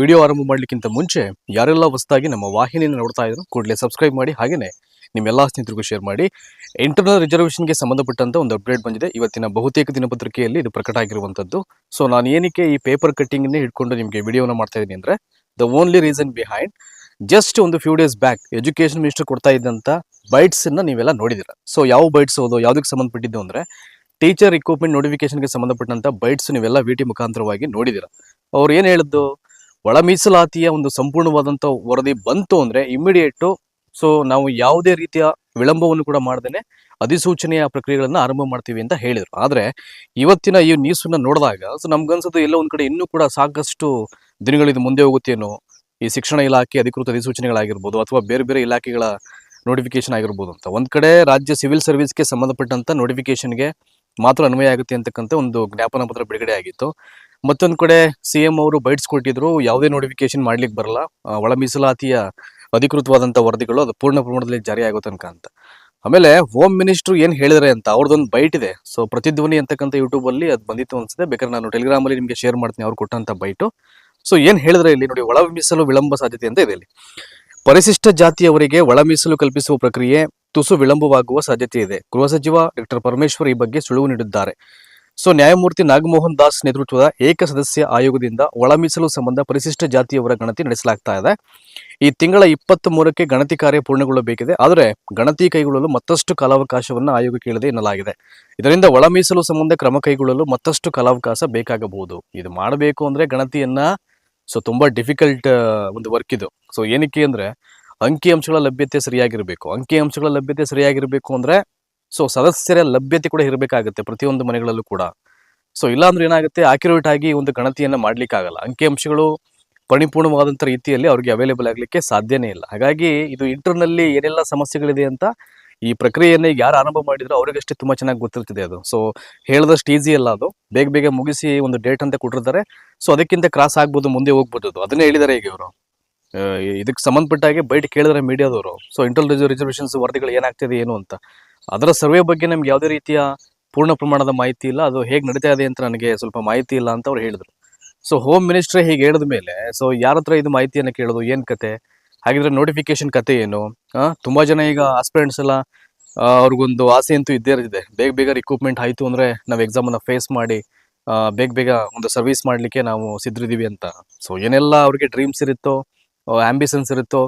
Video ಆರಂಭ ಮಾಡಲಿಕ್ಕಿಂತ ಮುಂಚೆ ಯಾರೆಲ್ಲ ಹೊಸದಾಗಿ ನಮ್ಮ ವಾಹಿನಿಯನ್ನು ನೋಡ್ತಾ ಇದ್ರು ಕೂಡಲೇ ಸಬ್ಸ್ಕ್ರೈಬ್ ಮಾಡಿ ಹಾಗೆಯೇ ನಿಮ್ಮೆಲ್ಲ ಸ್ನೇಹಿತರಿಗೂ ಶೇರ್ ಮಾಡಿ. ಇಂಟರ್ನಲ್ ರಿಸರ್ವೇಷನ್ಗೆ ಸಂಬಂಧಪಟ್ಟಂತ ಒಂದು ಅಪ್ಡೇಟ್ ಬಂದಿದೆ. ಇವತ್ತಿನ ಬಹುತೇಕ ದಿನಪತ್ರಿಕೆಯಲ್ಲಿ ಇದು ಪ್ರಕಟ ಆಗಿರುವಂಥದ್ದು ಸೊ ನಾನು ಏನಕ್ಕೆ ಈ ಪೇಪರ್ ಕಟ್ಟಿಂಗನ್ನೇ ಹಿಡ್ಕೊಂಡು ನಿಮಗೆ ವಿಡಿಯೋನ ಮಾಡ್ತಾ ಇದ್ದೀನಿ ಅಂದರೆ the only reason behind just ಒಂದು few days back education minister ಕೊಡ್ತಾ ಇದ್ದಂಥ ಬೈಟ್ಸ್ ಅನ್ನ ನೀವೆಲ್ಲ ನೋಡಿದಿರ. ಸೊ ಯಾವ ಬೈಟ್ಸ್ ಓದೋ ಯಾವುದಕ್ಕೆ ಸಂಬಂಧಪಟ್ಟಿದ್ದು ಅಂದ್ರೆ ಟೀಚರ್ ರಿಕ್ರೂಟ್ಮೆಂಟ್ ನೋಟಿಫಿಕೇಶನ್ಗೆ ಸಂಬಂಧಪಟ್ಟಂತ ಬೈಟ್ಸ್ ನೀವೆಲ್ಲ ವಿ ಟಿ ಮುಖಾಂತರವಾಗಿ ನೋಡಿದಿರ. ಅವ್ರು ಏನು ಹೇಳಿದ್ದು? ಒಳ ಮೀಸಲಾತಿಯ ಒಂದು ಸಂಪೂರ್ಣವಾದಂಥ ವರದಿ ಬಂತು ಅಂದ್ರೆ ಇಮ್ಮಿಡಿಯೇಟು ಸೊ ನಾವು ಯಾವುದೇ ರೀತಿಯ ವಿಳಂಬವನ್ನು ಕೂಡ ಮಾಡ್ದೇನೆ ಅಧಿಸೂಚನೆಯ ಪ್ರಕ್ರಿಯೆಗಳನ್ನು ಆರಂಭ ಮಾಡ್ತೀವಿ ಅಂತ ಹೇಳಿದ್ರು. ಆದ್ರೆ ಇವತ್ತಿನ ಈ ನ್ಯೂಸನ್ನು ನೋಡಿದಾಗ, ಸೊ ನಮ್ಗನ್ಸೋದು ಎಲ್ಲ ಒಂದು ಕಡೆ ಇನ್ನೂ ಕೂಡ ಸಾಕಷ್ಟು ದಿನಗಳಿದು ಮುಂದೆ ಹೋಗುತ್ತೇನೋ. ಈ ಶಿಕ್ಷಣ ಇಲಾಖೆ ಅಧಿಕೃತ ಅಧಿಸೂಚನೆಗಳಾಗಿರ್ಬೋದು ಅಥವಾ ಬೇರೆ ಬೇರೆ ಇಲಾಖೆಗಳ ನೋಟಿಫಿಕೇಶನ್ ಆಗಿರ್ಬೋದು ಅಂತ. ಒಂದು ಕಡೆ ರಾಜ್ಯ ಸಿವಿಲ್ ಸರ್ವಿಸ್ಗೆ ಸಂಬಂಧಪಟ್ಟಂತ ನೋಟಿಫಿಕೇಶನ್ಗೆ ಮಾತ್ರ ಅನ್ವಯ ಆಗುತ್ತೆ ಅಂತಕ್ಕಂಥ ಒಂದು ಜ್ಞಾಪನ ಪತ್ರ ಬಿಡುಗಡೆ ಆಗಿತ್ತು. ಮತ್ತೊಂದು ಕಡೆ ಸಿ ಎಂ ಅವರು ಬೈಟ್ಸ್ ಕೊಟ್ಟಿದ್ರು, ಯಾವುದೇ ನೋಟಿಫಿಕೇಶನ್ ಮಾಡ್ಲಿಕ್ಕೆ ಬರಲ್ಲ. ಒಳ ಮೀಸಲಾತಿಯ ಅಧಿಕೃತವಾದಂಥ ವರದಿಗಳು ಅದು ಪೂರ್ಣ ಪ್ರಮಾಣದಲ್ಲಿ ಜಾರಿ ಆಗೋ ತನಕ ಅಂತ. ಆಮೇಲೆ ಹೋಮ್ ಮಿನಿಸ್ಟ್ರು ಏನು ಹೇಳಿದ್ರೆ ಅಂತ, ಅವ್ರದ್ದೊಂದು ಬೈಟ್ ಇದೆ. ಸೊ ಪ್ರತಿಧ್ವನಿ ಅಂತಕ್ಕಂಥ ಯೂಟ್ಯೂಬ್ ಅಲ್ಲಿ ಅದು ಬಂದಿತ್ತು ಅನ್ಸುತ್ತೆ. ಬೇಕಾದ್ರೆ ನಾನು ಟೆಲಿಗ್ರಾಮ್ ಅಲ್ಲಿ ನಿಮಗೆ ಶೇರ್ ಮಾಡ್ತೀನಿ, ಅವ್ರು ಕೊಟ್ಟಂತ ಬೈಟು. ಸೊ ಏನ್ ಹೇಳಿದ್ರೆ ಇಲ್ಲಿ ನೋಡಿ, ಒಳ ಮೀಸಲು ವಿಳಂಬ ಸಾಧ್ಯತೆ ಅಂತ ಇದೆ ಇಲ್ಲಿ. ಪರಿಶಿಷ್ಟ ಜಾತಿಯವರಿಗೆ ಒಳ ಮೀಸಲು ಕಲ್ಪಿಸುವ ಪ್ರಕ್ರಿಯೆ ತುಸು ವಿಳಂಬವಾಗುವ ಸಾಧ್ಯತೆ ಇದೆ. ಗೃಹ ಸಚಿವ ಡಾಕ್ಟರ್ ಪರಮೇಶ್ವರ್ ಈ ಬಗ್ಗೆ ಸುಳಿವು ನೀಡಿದ್ದಾರೆ. ಸೊ ನ್ಯಾಯಮೂರ್ತಿ ನಾಗಮೋಹನ್ ದಾಸ್ ನೇತೃತ್ವದ ಏಕ ಸದಸ್ಯ ಆಯೋಗದಿಂದ ಒಳ ಮೀಸಲು ಸಂಬಂಧ ಪರಿಶಿಷ್ಟ ಜಾತಿಯವರ ಗಣತಿ ನಡೆಸಲಾಗ್ತಾ ಇದೆ. ಈ ತಿಂಗಳ ಇಪ್ಪತ್ತ್ ಮೂರಕ್ಕೆ ಗಣತಿ ಕಾರ್ಯ ಪೂರ್ಣಗೊಳ್ಳಬೇಕಿದೆ. ಆದರೆ ಗಣತಿ ಕೈಗೊಳ್ಳಲು ಮತ್ತಷ್ಟು ಕಾಲಾವಕಾಶವನ್ನು ಆಯೋಗ ಕೇಳಿದೆ ಎನ್ನಲಾಗಿದೆ. ಇದರಿಂದ ಒಳ ಮೀಸಲು ಸಂಬಂಧ ಕ್ರಮ ಕೈಗೊಳ್ಳಲು ಮತ್ತಷ್ಟು ಕಾಲಾವಕಾಶ ಬೇಕಾಗಬಹುದು. ಇದು ಮಾಡಬೇಕು ಅಂದ್ರೆ ಗಣತಿಯನ್ನ, ಸೊ ತುಂಬಾ ಡಿಫಿಕಲ್ಟ್ ಒಂದು ವರ್ಕ್ ಇದು. ಸೊ ಏನಕ್ಕೆ ಅಂದ್ರೆ ಅಂಕಿಅಂಶಗಳ ಲಭ್ಯತೆ ಸರಿಯಾಗಿರಬೇಕು. ಅಂಕಿಅಂಶಗಳ ಲಭ್ಯತೆ ಸರಿಯಾಗಿರಬೇಕು ಅಂದ್ರೆ ಸೊ ಸದಸ್ಯರ ಲಭ್ಯತೆ ಕೂಡ ಇರಬೇಕಾಗುತ್ತೆ ಪ್ರತಿಯೊಂದು ಮನೆಗಳಲ್ಲೂ ಕೂಡ. ಸೊ ಇಲ್ಲಾಂದ್ರೆ ಏನಾಗುತ್ತೆ ಆಕ್ಯುರೇಟ್ ಆಗಿ ಒಂದು ಗಣತಿಯನ್ನ ಮಾಡ್ಲಿಕ್ಕಾಗಲ್ಲ. ಅಂಕಿಅಂಶಗಳು ಪರಿಪೂರ್ಣವಾದಂಥ ರೀತಿಯಲ್ಲಿ ಅವ್ರಿಗೆ ಅವೈಲೇಬಲ್ ಆಗಲಿಕ್ಕೆ ಸಾಧ್ಯನೇ ಇಲ್ಲ. ಹಾಗಾಗಿ ಇದು ಇಂಟರ್ನಲ್ಲಿ ಏನೆಲ್ಲ ಸಮಸ್ಯೆಗಳಿದೆ ಅಂತ ಈ ಪ್ರಕ್ರಿಯೆಯನ್ನು ಯಾರು ಆರಂಭ ಮಾಡಿದ್ರು ಅವರಿಗಷ್ಟೇ ತುಂಬಾ ಚೆನ್ನಾಗಿ ಗೊತ್ತಿರ್ತಿದೆ ಅದು. ಸೊ ಹೇಳಿದಷ್ಟು ಈಸಿ ಅಲ್ಲ ಅದು. ಬೇಗ ಬೇಗ ಮುಗಿಸಿ ಒಂದು ಡೇಟ್ ಅಂತ ಕೊಟ್ಟಿರ್ತಾರೆ. ಸೊ ಅದಕ್ಕಿಂತ ಕ್ರಾಸ್ ಆಗ್ಬೋದು, ಮುಂದೆ ಹೋಗ್ಬೋದು ಅದು ಅದನ್ನೇ ಹೇಳಿದ್ದಾರೆ ಈಗ ಇವರು. ಇದಕ್ಕೆ ಸಂಬಂಧಪಟ್ಟ ಹಾಗೆ ಬೈಟ್ ಕೇಳಿದ್ರೆ ಮೀಡಿಯಾದವರು. ಸೊ ಇಂಟರ್ನಲ್ ರಿಸರ್ವೇಷನ್ಸ್ ವರದಿಗಳು ಏನಾಗ್ತಿದೆ, ಏನು ಅಂತ. ಅದರ ಸರ್ವೆ ಬಗ್ಗೆ ನಮ್ಗೆ ಯಾವುದೇ ರೀತಿಯ ಪೂರ್ಣ ಪ್ರಮಾಣದ ಮಾಹಿತಿ ಇಲ್ಲ. ಅದು ಹೇಗೆ ನಡೀತಾ ಇದೆ ಅಂತ ನನಗೆ ಸ್ವಲ್ಪ ಮಾಹಿತಿ ಇಲ್ಲ ಅಂತ ಅವ್ರು ಹೇಳಿದ್ರು. ಸೊ ಹೋಮ್ ಮಿನಿಸ್ಟ್ರೇ ಹೀಗೆ ಹೇಳಿದ ಮೇಲೆ ಸೊ ಯಾರ ಹತ್ರ ಇದು ಮಾಹಿತಿಯನ್ನು ಕೇಳೋದು, ಏನು ಕತೆ? ಹಾಗಿದ್ರೆ ನೋಟಿಫಿಕೇಶನ್ ಕತೆ ಏನು? ತುಂಬಾ ಜನ ಈಗ ಆಸ್ಪಿರೆಂಟ್ಸ್ ಎಲ್ಲ ಅವ್ರಿಗೊಂದು ಆಸೆ ಅಂತೂ ಇದ್ದೇ ಇರುತ್ತೆ ಬೇಗ ಬೇಗ ರಿಕ್ರೂಟ್ಮೆಂಟ್ ಆಯಿತು ಅಂದರೆ ನಾವು ಎಕ್ಸಾಮನ್ನು ಫೇಸ್ ಮಾಡಿ ಬೇಗ ಬೇಗ ಒಂದು ಸರ್ವಿಸ್ ಮಾಡಲಿಕ್ಕೆ ನಾವು ಸಿದ್ರಿದ್ದೀವಿ ಅಂತ. ಸೊ ಏನೆಲ್ಲ ಅವ್ರಿಗೆ ಡ್ರೀಮ್ಸ್ ಇರುತ್ತೋ ಆಂಬಿಷನ್ಸ್ ಇರುತ್ತೋ,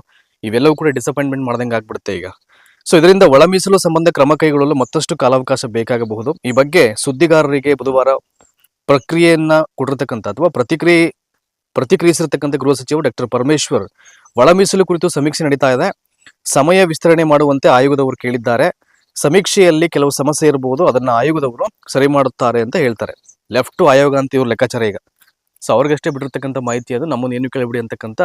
ಇವೆಲ್ಲವೂ ಕೂಡ ಡಿಸಪಾಯಿಂಟ್ಮೆಂಟ್ ಮಾಡ್ದಂಗೆ ಆಗ್ಬಿಡುತ್ತೆ ಈಗ. ಸೊ ಇದರಿಂದ ಒಳ ಮೀಸಲು ಸಂಬಂಧ ಕ್ರಮ ಕೈಗೊಳ್ಳಲು ಮತ್ತಷ್ಟು ಕಾಲಾವಕಾಶ ಬೇಕಾಗಬಹುದು. ಈ ಬಗ್ಗೆ ಸುದ್ದಿಗಾರರಿಗೆ ಬುಧವಾರ ಪ್ರಕ್ರಿಯೆಯನ್ನ ಕೊಟ್ಟಿರತಕ್ಕಂಥ ಅಥವಾ ಪ್ರತಿಕ್ರಿಯೆ, ಪ್ರತಿಕ್ರಿಯಿಸಿರತಕ್ಕಂಥ ಗೃಹ ಸಚಿವ ಡಾಕ್ಟರ್ ಪರಮೇಶ್ವರ್ ಒಳ ಮೀಸಲು ಕುರಿತು ಸಮೀಕ್ಷೆ ನಡೀತಾ ಇದೆ. ಸಮಯ ವಿಸ್ತರಣೆ ಮಾಡುವಂತೆ ಆಯೋಗದವರು ಕೇಳಿದ್ದಾರೆ. ಸಮೀಕ್ಷೆಯಲ್ಲಿ ಕೆಲವು ಸಮಸ್ಯೆ ಇರಬಹುದು, ಅದನ್ನ ಆಯೋಗದವರು ಸರಿ ಮಾಡುತ್ತಾರೆ ಅಂತ ಹೇಳ್ತಾರೆ. ಲೆಫ್ಟ್ ಆಯೋಗ ಅಂತ ಇವ್ರ ಲೆಕ್ಕಾಚಾರ ಈಗ. ಸೊ ಅವ್ರಿಗಷ್ಟೇ ಬಿಟ್ಟಿರ್ತಕ್ಕಂಥ ಮಾಹಿತಿ ಅದು, ನಮ್ಮನ್ನು ಏನು ಕೇಳಿಬಿಡಿ ಅಂತಕ್ಕಂಥ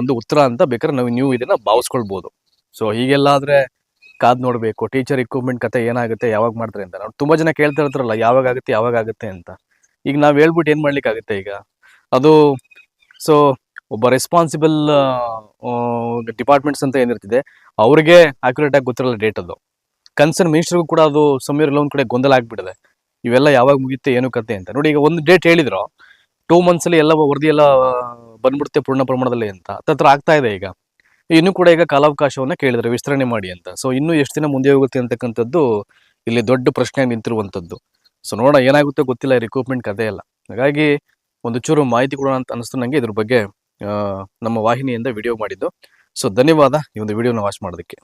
ಒಂದು ಉತ್ತರ ಅಂತ ಬೇಕಾದ್ರೆ ನಾವು ನೀವು ಇದನ್ನ ಭಾವಿಸ್ಕೊಳ್ಬೋದು. ಸೊ ಹೀಗೆಲ್ಲ ಆದ್ರೆ ಕಾದ್ ನೋಡ್ಬೇಕು ಟೀಚರ್ ಇಕ್ವಿಪ್ಮೆಂಟ್ ಕತೆ ಏನಾಗುತ್ತೆ, ಯಾವಾಗ ಮಾಡ್ತಾರೆ ಅಂತ. ನಾವು ತುಂಬಾ ಜನ ಕೇಳ್ತಾ ಇರ್ತಾರಲ್ಲ, ಯಾವಾಗ ಆಗುತ್ತೆ ಯಾವಾಗ ಆಗುತ್ತೆ ಅಂತ. ಈಗ ನಾವ್ ಹೇಳ್ಬಿಟ್ಟು ಏನ್ ಮಾಡ್ಲಿಕ್ಕೆ ಆಗುತ್ತೆ ಈಗ? ಅದು ಸೊ ಒಬ್ಬ ರೆಸ್ಪಾನ್ಸಿಬಲ್ ಡಿಪಾರ್ಟ್ಮೆಂಟ್ಸ್ ಅಂತ ಏನಿರ್ತಿದೆ, ಅವ್ರಿಗೆ ಆಕ್ಯುರೇಟ್ ಆಗಿ ಗೊತ್ತಿರಲ್ಲ ಡೇಟ್ ಅದು. ಕನ್ಸರ್ನ್ ಮಿನಿಸ್ಟರ್ಗೂ ಕೂಡ ಅದು ಸಮೀರ್ ಒಂದ್ ಕಡೆ ಗೊಂದಲ ಆಗ್ಬಿಟ್ಟಿದೆ. ಇವೆಲ್ಲ ಯಾವಾಗ ಮುಗಿಯುತ್ತೆ, ಏನು ಕತೆ ಅಂತ. ನೋಡಿ, ಈಗ ಒಂದು ಡೇಟ್ ಹೇಳಿದ್ರು. ಟೂ ಮಂತ್ಸ್ ಅಲ್ಲಿ ಎಲ್ಲ ವರದಿ ಎಲ್ಲ ಬಂದ್ಬಿಡುತ್ತೆ ಪೂರ್ಣ ಪ್ರಮಾಣದಲ್ಲಿ ಅಂತ. ಹತ್ತತ್ರ ಆಗ್ತಾ ಇದೆ ಈಗ. ಇನ್ನು ಕೂಡ ಈಗ ಕಾಲಾವಕಾಶವನ್ನ ಕೇಳಿದರೆ ವಿಸ್ತರಣೆ ಮಾಡಿ ಅಂತ. ಸೊ ಇನ್ನು ಎಷ್ಟು ದಿನ ಮುಂದೆ ಹೋಗುತ್ತೆ ಅಂತಕ್ಕಂಥದ್ದು ಇಲ್ಲಿ ದೊಡ್ಡ ಪ್ರಶ್ನೆ ನಿಂತಿರುವಂತದ್ದು ಸೊ ನೋಡೋಣ, ಏನಾಗುತ್ತೆ ಗೊತ್ತಿಲ್ಲ ರಿಕ್ರೂಟ್ಮೆಂಟ್ ಕಥೆ ಎಲ್ಲ. ಹಾಗಾಗಿ ಒಂದು ಚೂರು ಮಾಹಿತಿ ಕೊಡೋಣ ಅಂತ ಅನಿಸ್ತು ನನಗೆ ಇದ್ರ ಬಗ್ಗೆ ನಮ್ಮ ವಾಹಿನಿಯಿಂದ ವಿಡಿಯೋ ಮಾಡಿದ್ದು. ಸೊ ಧನ್ಯವಾದ ಈ ಒಂದು ವಿಡಿಯೋನ ವಾಚ್ ಮಾಡೋದಕ್ಕೆ.